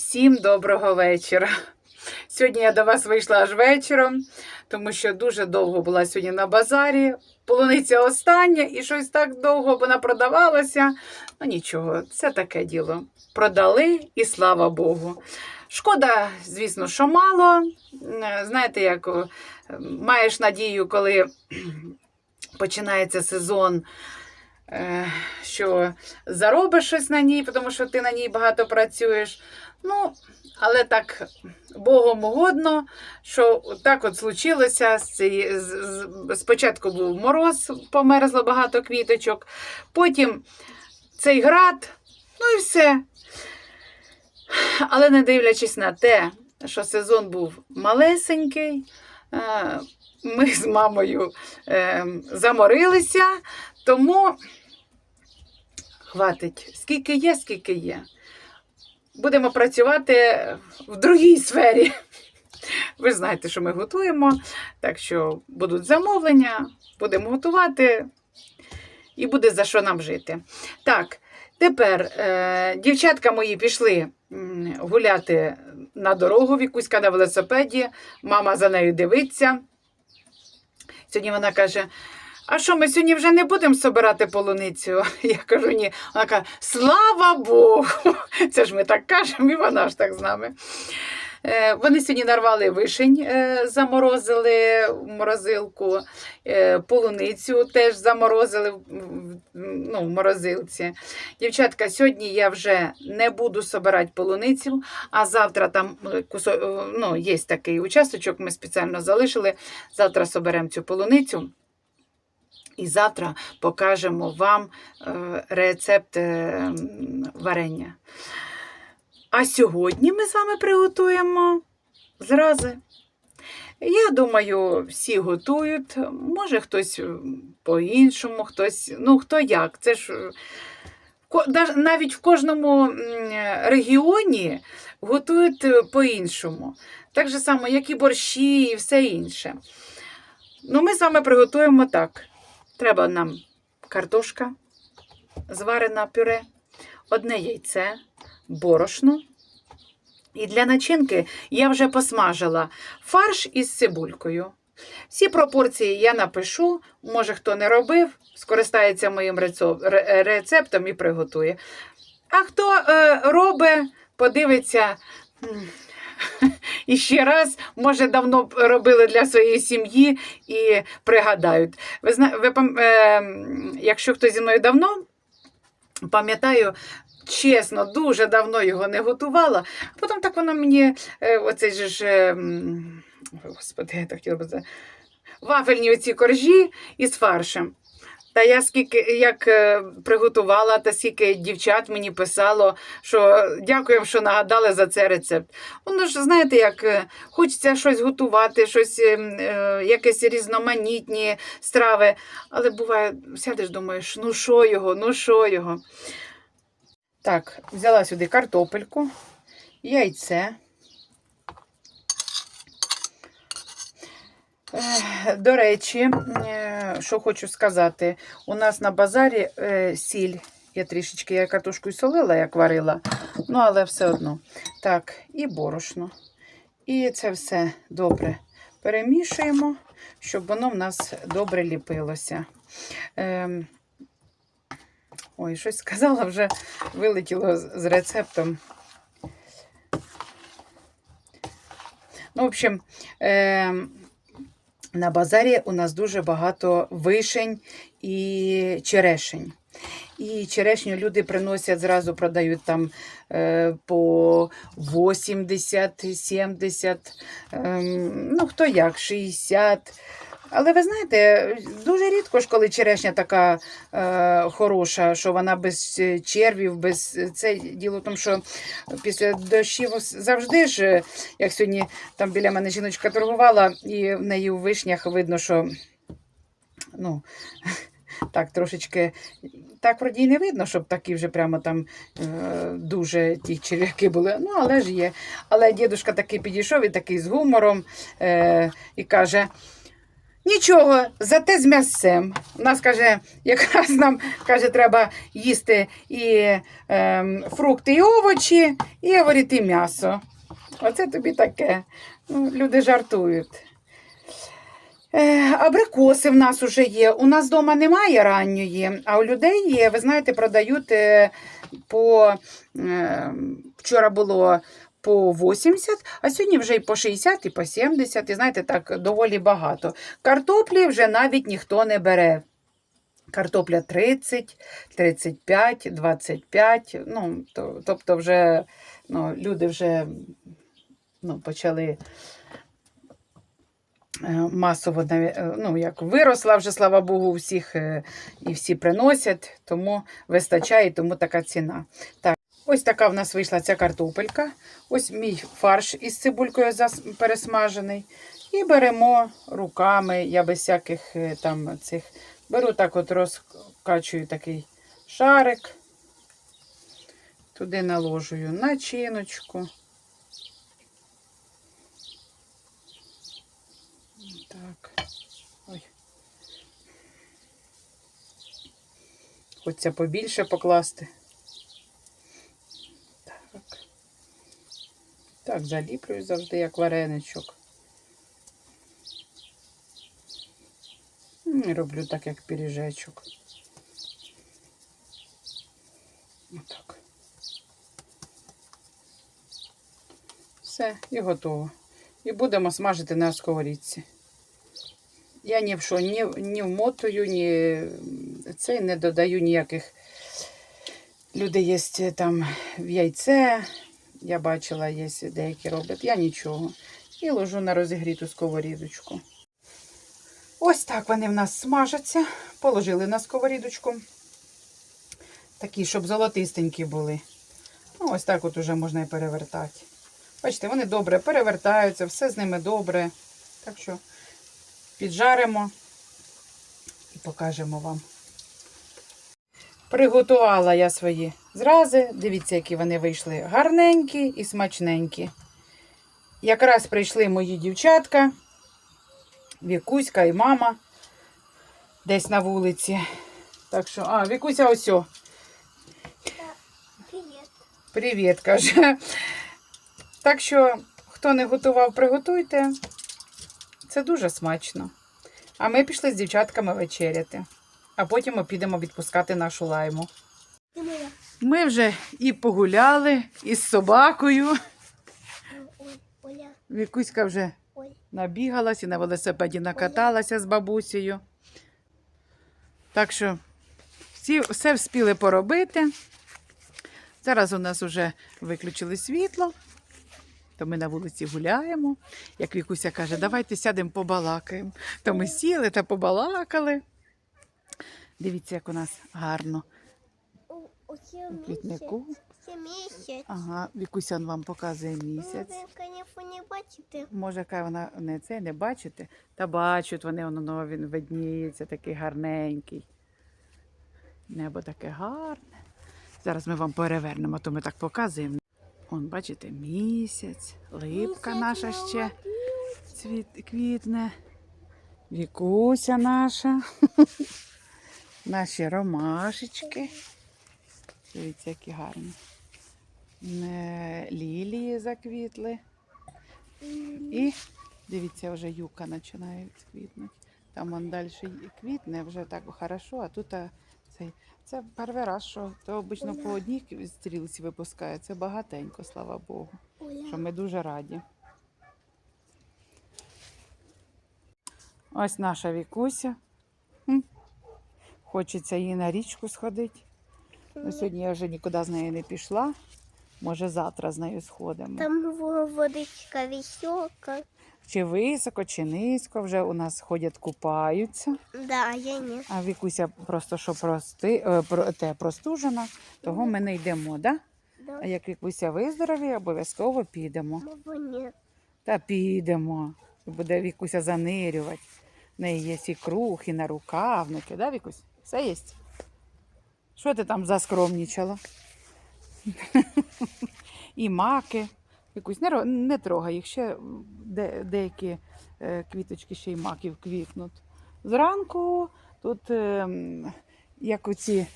Всім доброго вечора. Сьогодні я до вас вийшла аж вечором, тому що дуже довго була сьогодні на базарі. Полуниця остання і щось так довго вона продавалася. Ну нічого, це таке діло. Продали і слава Богу. Шкода, звісно, що мало. Знаєте, як маєш надію, коли починається сезон, що заробиш щось на ній, тому що ти на ній багато працюєш. Ну, але так Богом угодно, що так от случилося. Спочатку був мороз, померзло багато квіточок, потім цей град, ну і все. Але не дивлячись на те, що сезон був малесенький, е, ми з мамою е, заморилися, тому хватить, скільки є, скільки є. Будемо працювати в другій сфері. Ви знаєте, що ми готуємо, так що будуть замовлення, будемо готувати і буде за що нам жити. Так, тепер е, дівчатка мої пішли гуляти на дорогу, Вікуська на велосипеді, мама за нею дивиться. Сьогодні вона каже: а що, ми сьогодні вже не будемо собирати полуницю? Я кажу, ні. Вона каже, слава Богу! Це ж ми так кажемо, і вона ж так з нами. Е, Вони сьогодні нарвали вишень, е, заморозили в морозилку, е, полуницю теж заморозили ну, в морозилці. Дівчатка, сьогодні я вже не буду собирати полуницю, а завтра там кусо, ну, є такий участочок, ми спеціально залишили. Завтра соберемо цю полуницю. І завтра покажемо вам е, рецепт е, варення. А сьогодні ми з вами приготуємо зрази. Я думаю, всі готують. Може, хтось по-іншому, хтось, ну хто як. Це ж е, навіть в кожному регіоні готують по-іншому. Так же само, як і борщі, і все інше. Ну, ми з вами приготуємо так. Треба нам картошка, зварена пюре, одне яйце, борошно. І для начинки я вже посмажила фарш із цибулькою. Всі пропорції я напишу, може хто не робив, скористається моїм рецептом і приготує. А хто е, робить, подивиться і ще раз, може, давно робили для своєї сім'ї і пригадають. Ви зна... ви, е, якщо хто зі мною давно, пам'ятаю, чесно, дуже давно його не готувала. А потім так воно мені, е, оцей же ж, е, господи, я так хотіла це. Вафельні оці коржі із фаршем. Та я скільки як е, приготувала, та скільки дівчат мені писало, що дякуємо, що нагадали за цей рецепт. Воно ж, знаєте, як е, хочеться щось готувати, щось, е, м, е, якісь різноманітні страви. Але буває, сядеш, думаєш, ну що його, ну що його. Так, взяла сюди картопельку, яйце. До речі, е, що хочу сказати, у нас на базарі е, сіль. Я трішечки я картошку і солила, як варила, ну але все одно. Так, і борошно. І це все добре перемішуємо, щоб воно в нас добре ліпилося. Ем, Ой, щось сказала, вже вилетіло з рецептом. Ну, в общем, е, на базарі у нас дуже багато вишень і черешень. І черешню люди приносять, зразу продають там е, по 80, 70, ем, ну хто як, 60. Але ви знаєте, дуже рідко ж, коли черешня така е, хороша, що вона без е, червів, без е, це діло тому, що після дощів завжди ж, е, як сьогодні там біля мене жіночка торгувала, і в неї у вишнях видно, що ну, так трошечки. Так вроді не видно, щоб такі вже прямо там е, дуже ті черв'яки були. Ну, але ж є. Але дідушка такий підійшов і такий з гумором е, і каже: Нічого, зате з м'ясцем. У нас каже, якраз нам каже, треба їсти і ем, фрукти, і овочі, і говорить, м'ясо. Оце тобі таке. Ну, люди жартують. Е, абрикоси в нас уже є. У нас вдома немає ранньої, а у людей є. Ви знаєте, продають е, по е, вчора було по 80, а сьогодні вже і по 60, і по 70. І знаєте, так доволі багато. Картоплі вже навіть ніхто не бере. Картопля 30, 35, 25. Ну, то, тобто, вже ну, люди вже ну, почали е, масово е, ну, як виросла вже, слава Богу, всіх е, і всі приносять, тому вистачає, тому така ціна. Так, ось така в нас вийшла ця картопелька. Ось мій фарш із цибулькою пересмажений. І беремо руками, я без всяких е, там цих. Беру так, от розкачую такий шарик. Туди наложую начиночку. Так. Ой. Хочеться побільше покласти. Так, заліплюю завжди, як вареничок. І роблю так, як пиріжечок. Отак. Все, і готово. І будемо смажити на сковорідці. Я ні в що ні, ні вмотую, ні цей не додаю ніяких. Люди є там в яйце. Я бачила, є деякі роблять. Я нічого. І ложу на розігріту сковорідочку. Ось так вони в нас смажаться. Положили на сковорідочку. Такі, щоб золотистенькі були. Ну, ось так от уже можна і перевертати. Бачите, вони добре перевертаються, все з ними добре. Так що піджаримо і покажемо вам. Приготувала я свої зрази. Дивіться, які вони вийшли гарненькі і смачненькі. Якраз прийшли мої дівчатка, Вікуська і мама десь на вулиці. Так що, а, Вікуся ось. о. Привіт, каже. Так що, хто не готував, приготуйте. Це дуже смачно. А ми пішли з дівчатками вечеряти. А потім ми підемо відпускати нашу лайму. Ми вже і погуляли, і з собакою. Вікуська вже набігалась і на велосипеді накаталася з бабусею. Так що всі, все вспіли поробити. Зараз у нас вже виключили світло, то ми на вулиці гуляємо. Як Вікуся каже, давайте сядемо побалакаємо. То ми сіли та побалакали. Дивіться, як у нас гарно. У, квітнику. Це місяць. Ага, Вікуся он вам показує місяць. Ви, конечно, не бачите. Може, яка вона не це не бачите? Та бачать вони, воно він видніється, такий гарненький. Небо таке гарне. Зараз ми вам перевернемо, то ми так показуємо. Он, бачите, місяць, липка Місяць наша ще цвіт, квітне. Вікуся наша. Наші ромашечки. Дивіться, які гарні. Лілії заквітли. І дивіться, вже юка починає квітнути. Там он далі квітне вже так хорошо, а тут цей. Це перший раз, що то обично по одній стрілці випускає. Це багатенько, слава Богу. Що ми дуже раді. Ось наша вікуся. Хочеться їй на річку сходити. Ну, сьогодні я вже нікуди з нею не пішла. Може, завтра з нею сходимо. Там водичка веселка. Чи високо, чи низько, вже у нас ходять, купаються. Да, я не. А Вікуся просто що прости, е, про, те, простужена, того ми не йдемо, да? Да. А як Вікуся виздоровіє, обов'язково підемо. Мого нет. Та підемо. Буде Вікуся занирювати. В неї є і круг, і на рукавники, да, Вікусь? Все є? Що ти там заскромнічала? і маки. Вікусь, не, не трогай їх ще де, деякі е, квіточки ще й маків квітнуть. Зранку тут ем, як оці,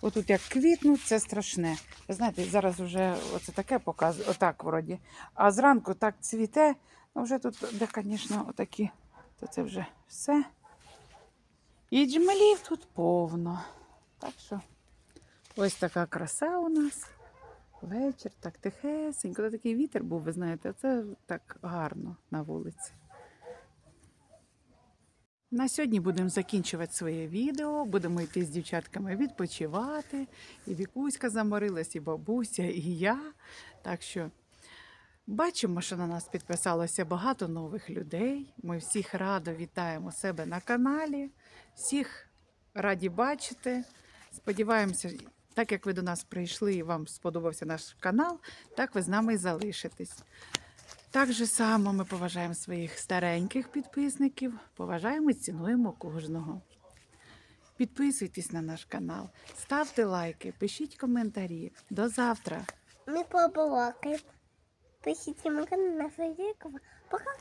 отут як квітнуть, це страшне. Ви знаєте, зараз вже оце таке показує, отак вроді. А зранку так цвіте, ну вже тут, де, звісно, отакі, то це вже все. І джмелів тут повно. Так що ось така краса у нас. Вечір так тихесенько. Та такий вітер був, ви знаєте, це так гарно на вулиці. На сьогодні будемо закінчувати своє відео. Будемо йти з дівчатками відпочивати. І Вікуська заморилась, і бабуся, і я. Так що бачимо, що на нас підписалося багато нових людей. Ми всіх радо вітаємо себе на каналі. Всіх раді бачити. Сподіваємося, так як ви до нас прийшли і вам сподобався наш канал, так ви з нами і залишитесь. Так же само ми поважаємо своїх стареньких підписників, поважаємо і цінуємо кожного. Підписуйтесь на наш канал, ставте лайки, пишіть коментарі. До завтра! Ми побалакаємо. Пишіть на канал на Пока.